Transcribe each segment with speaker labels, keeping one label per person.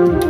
Speaker 1: Thank
Speaker 2: you.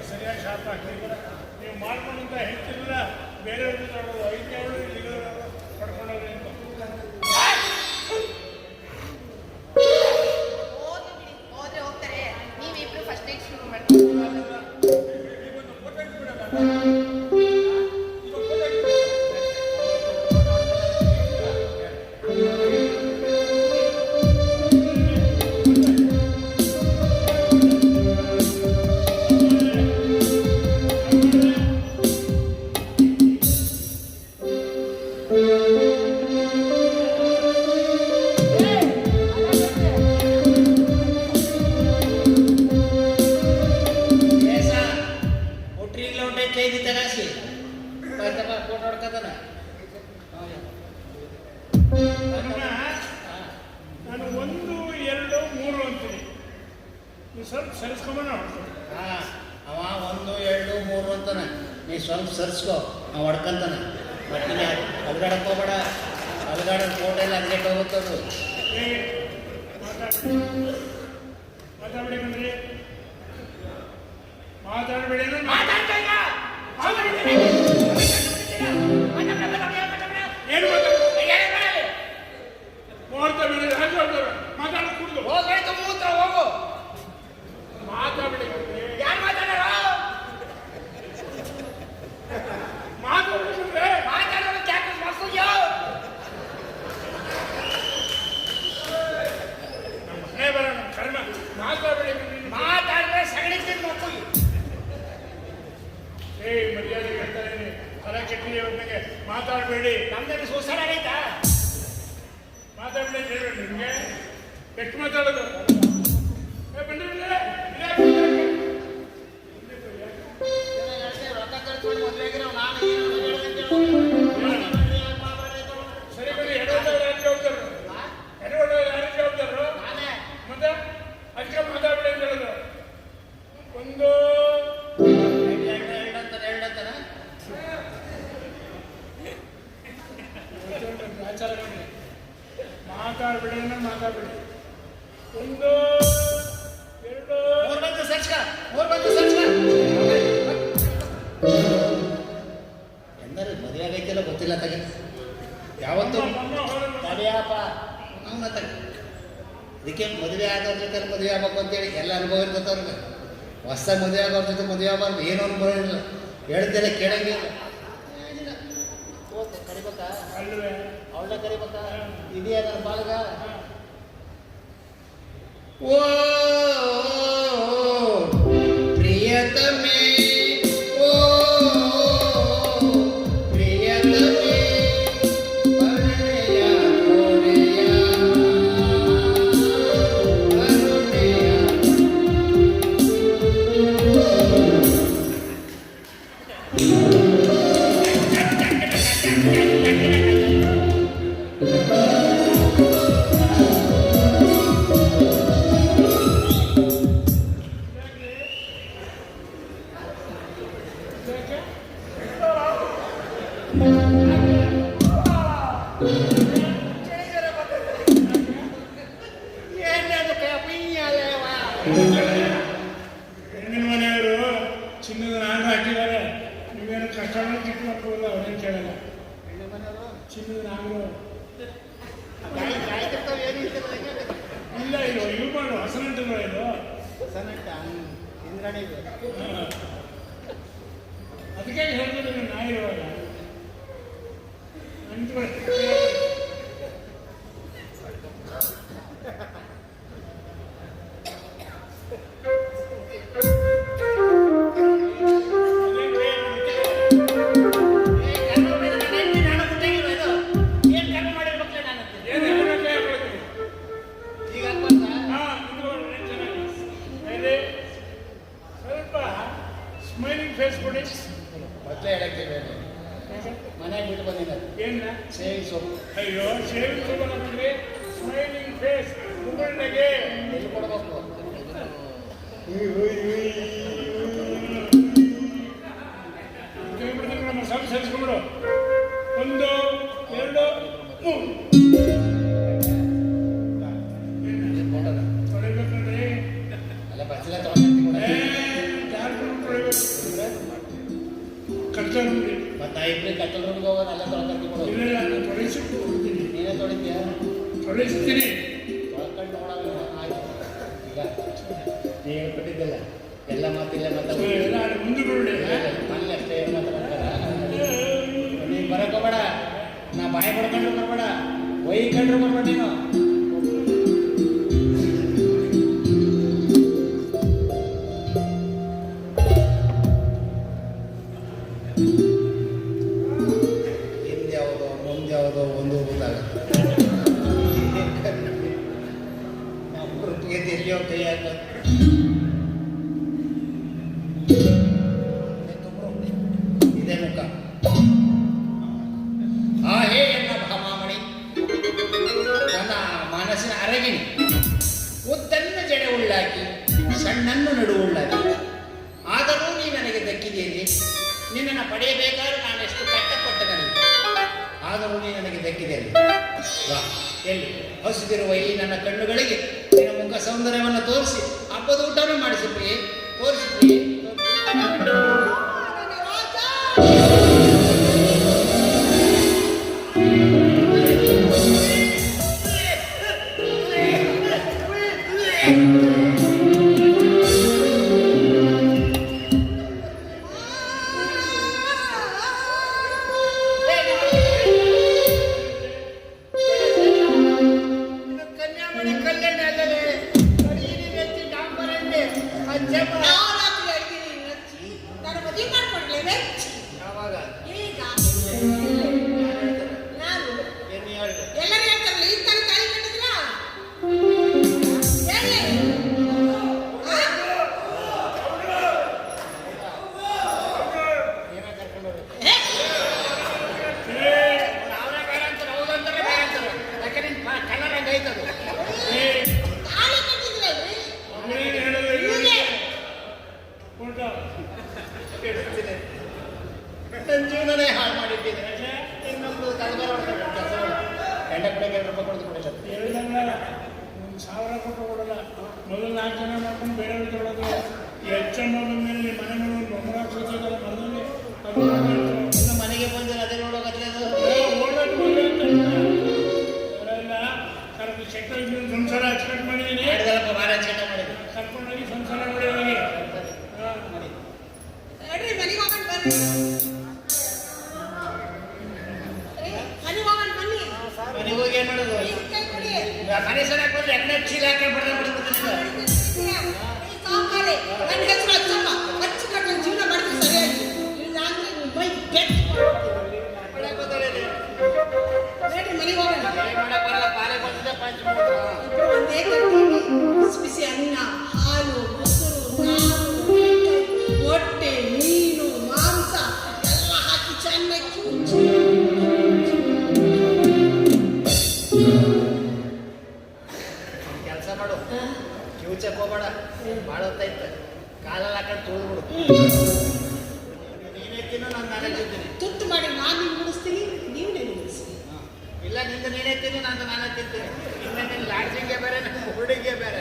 Speaker 1: ನಿಮಗೆ ಸರಿಯಾಗಿ
Speaker 2: sharp
Speaker 1: ಆಗ್ತೀವಿ ನೀವು ಮಾಡ್ಕೊಂಡಂತ ಹೆಚ್ಚಿಲ್ಲ ಬೇರೆಯವ್ರಿಗೆ ಐದು ಅವರು ಇಲ್ಲಿ
Speaker 2: ಐದು ತಗಾಸಿ ಪೈತಪ್ಪ ಫೋಟೋ ಹೊಡ್ಕತಾನ?
Speaker 1: ನಾನು ಒಂದು ಎರಡು ಮೂರು ಅಂತೀನಿ. ನೀವು ಸ್ವಲ್ಪ ಸರಿಸ್ಕೊಂಬ
Speaker 2: ಹಾಂ ಅವ ಒಂದು ಎರಡು ಮೂರು ಅಂತಾನೆ. ನೀ ಸ್ವಲ್ಪ ಸರಿಸ್ಕೊ ಅವ ಹೊಡ್ಕಂತಾನೆ. ಬಟ್ ನೀನು ಅಲ್ಗಾಡಕ್ಕೆ ಹೋಗ್ಬೇಡ. ಅಲ್ಗಾಡ ಫೋಟೋ ಎಲ್ಲ ಅಲ್ಗೆಟ್ ಹೋಗುತ್ತದು
Speaker 1: ಮಾತಾಡ್ಬೇಕಂದ್ರೆ ಮಾತಾಡಬೇಡ. ಮಾತಾಡ್ಬೇಡ!
Speaker 2: Hallelujah.
Speaker 1: ಆಚಾರಗಳು ಮಾತಾಡಬೇಡಿ ಅಂದ್ರೆ ಮಾತಾಡಬೇಡಿ ಒಂದು ಎರಡು.
Speaker 2: ಮೂರು ಬಂದು ಸರ್ಚ್ಕ ಮೂರು ಬಂದು ಸರ್ಚ್ಕ ಎಂದರೆ ಮದುವೆ ಆಗೈತಿಲ್ಲ ಗೊತ್ತಿಲ್ಲ ತಗೆ ಯಾವತ್ತು ತಡೆಯಪ್ಪ ಅವನ ತಗ ಅದಕ್ಕೆ ಮದುವೆ ಜೊತೆ ಮದುವೆ ಆಗ್ಬೇಕು ಅಂತೇಳಿ ಎಲ್ಲ ಅನುಭವ ಇರ್ತದೆ ಅವ್ರಿಗೆ. ಹೊಸ ಮದುವೆ ಆಗೋರ ಜೊತೆ ಮದುವೆ ಆಗಬಾರ್ದು. ಏನೋ ಅನುಭವ ಇಲ್ಲ ಹೇಳಿದ್ದೆಲ್ಲ ಕೇಳಂಗಿಲ್ಲ. ಕರಿಬೇಕಾ? ಅವಳ ಕರಿಬೇಕ ಇದೆಯಾ ನನ್ನ ಬಾಳಗ ಓ
Speaker 1: ಹೆಣ್ಣಿನ ಮನೆಯವರು ಚಿನ್ನದ ನಾಣ್ಯ ಹಾಕಿದ್ದಾರೆ. ನೀವೇನು ಕಷ್ಟ ಚಿಕ್ಕ ಮಕ್ಕಳು ಅವ್ರೇನು ಕೇಳಲ್ಲ. ಚಿನ್ನದ ನಾಣ್ಯ
Speaker 2: ಗಾಳಿ ಕಾಯ್ತಿರ್ತಾವೆ ಏನು ಇರ್ತದೆ
Speaker 1: ಇಲ್ಲ ಇದು. ಇವು ಮಾಡು ಹಸನಂಟಲ್ವ ಇದು
Speaker 2: ಸನಟ್ಟ ಇಂದ್ರಾಣಿ.
Speaker 1: ಅದಕ್ಕೆ ಹೇಳಿದ್ರೆ ನೀವು ನಾಯಿ
Speaker 2: ಆಯ್ತು ಈಗ ನೀವು ಕೊಟ್ಟಿದ್ದಲ್ಲ ಎಲ್ಲ ಮಾತಿಲ್ಲ ಮಾತಾಡ
Speaker 1: ಮುಂದೆ
Speaker 2: ಅಷ್ಟೇ ಏನು ಮಾತಾಡ್ತಾರ ನೀನು ಬರಕ್ ಹೋಗ್ಬೇಡ ನಾ ಬಾಯಿ ಪಡ್ಕೊಂಡ್ರು ಬರ್ಬೇಡ. ಒಯ್ಕೊಂಡ್ರು ಬರ್ಬೇಡ ನೀನು. ಕಣ್ಣುಗಳಿಗೆ ನಿನ್ನ ಮುಖ ಸೌಂದರ್ಯವನ್ನು ಕೊಡಲ್ಲ
Speaker 1: ಮೊದಲು ನಾಲ್ಕು ಜನ ಮಾಡ್ಕೊಂಡು ಬೇರೆಯವ್ರಿಗೆ ತೊಗೊಳೋದು. ಹೆಚ್ಚಮ್ಮ ನಿಮ್ಮ ಮನೆ ಮೇಲೆ ಮರದಲ್ಲಿ. ಅದು
Speaker 2: ಮನೆಗೆ ಬಂದಿಲ್ಲ ಅದೇ ನೋಡೋಕತ್ಲೆ ಅದು
Speaker 1: ಅವರೆಲ್ಲ ಸಂಸಾರ ಮಾಡಿದ್ದೀನಿ
Speaker 2: ಭಾಳ ಹಚ್ಕೊಂಡ ಮಾಡಿದ್ರು
Speaker 1: ಕರ್ಕೊಂಡೋಗಿ ಸಂಸಾರ ಮಾಡಿ ಅವರಿಗೆ
Speaker 3: ನಡ್ರಿ ಮನೆಗೆ ಹೋಗಿ ಬರ್ರಿ ಮನೆಗೆ ಹೋಗೋಣ ಬನ್ನಿ
Speaker 2: ಮನೆಗೆ ಹೋಗಿ ಏನು ಮಾಡೋದು
Speaker 3: ಈಗ ಕೈ
Speaker 2: ಸಲ ಹಾಕೊಂಡ್ರೆ ಎಣ್ಣೆ ಚೀಲ ಹಾಕಿ ಬಿಡ್ದೆ
Speaker 3: ಸಾಕಾರೆ ನನ್ನ ಹೆಸರು ಅಚ್ಚಮ್ಮ ಅಚ್ಚುಕಟ್ಟು ಜೀವನ ಮಾಡ್ತೀನಿ ಸರಿಯಾಗಿ ಮೈ ನಡ್ರಿ ಮನೆಗೆ ಹೋಗೋಣ ಇಬ್ರು ಒಂದೇ ಕಟ್ಟಿ ಬಿಸಿ ಬಿಸಿ ಅನ್ನ.
Speaker 2: ನಿಂದು ನೀನೇ ತಿನ್ನು ನಾನು ನಾನೇ ತಿಂತೀನಿ ಲಾಡ್ಜಿಂಗೇ ಬೇರೆ ನಮ್ಮ ಹುಡುಗಿಗೆ ಬೇರೆ.